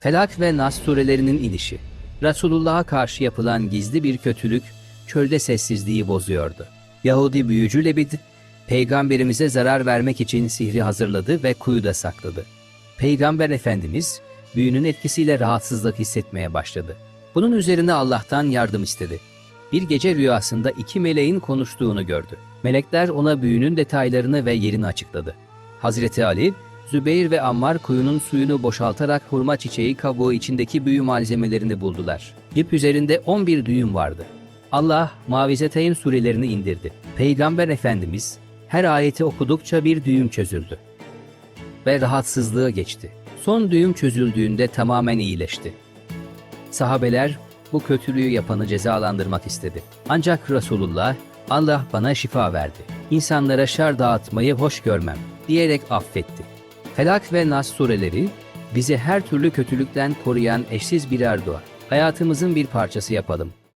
Felak ve Nas surelerinin inişi. Resulullah'a karşı yapılan gizli bir kötülük çölde sessizliği bozuyordu. Yahudi büyücü Lebid, peygamberimize zarar vermek için sihri hazırladı ve kuyuda sakladı. Peygamber Efendimiz büyünün etkisiyle rahatsızlık hissetmeye başladı. Bunun üzerine Allah'tan yardım istedi. Bir gece rüyasında iki meleğin konuştuğunu gördü. Melekler ona büyünün detaylarını ve yerini açıkladı. Hazreti Ali, Zübeyir ve Ammar kuyunun suyunu boşaltarak hurma çiçeği kabuğu içindeki büyü malzemelerini buldular. İp üzerinde 11 düğüm vardı. Allah Mavizeteyn surelerini indirdi. Peygamber Efendimiz her ayeti okudukça bir düğüm çözüldü ve rahatsızlığı geçti. Son düğüm çözüldüğünde tamamen iyileşti. Sahabeler bu kötülüğü yapanı cezalandırmak istedi. Ancak Resulullah Allah bana şifa verdi. İnsanlara şer dağıtmayı hoş görmem diyerek affetti. Felak ve Nas sureleri bizi her türlü kötülükten koruyan eşsiz birer dua. Hayatımızın bir parçası yapalım.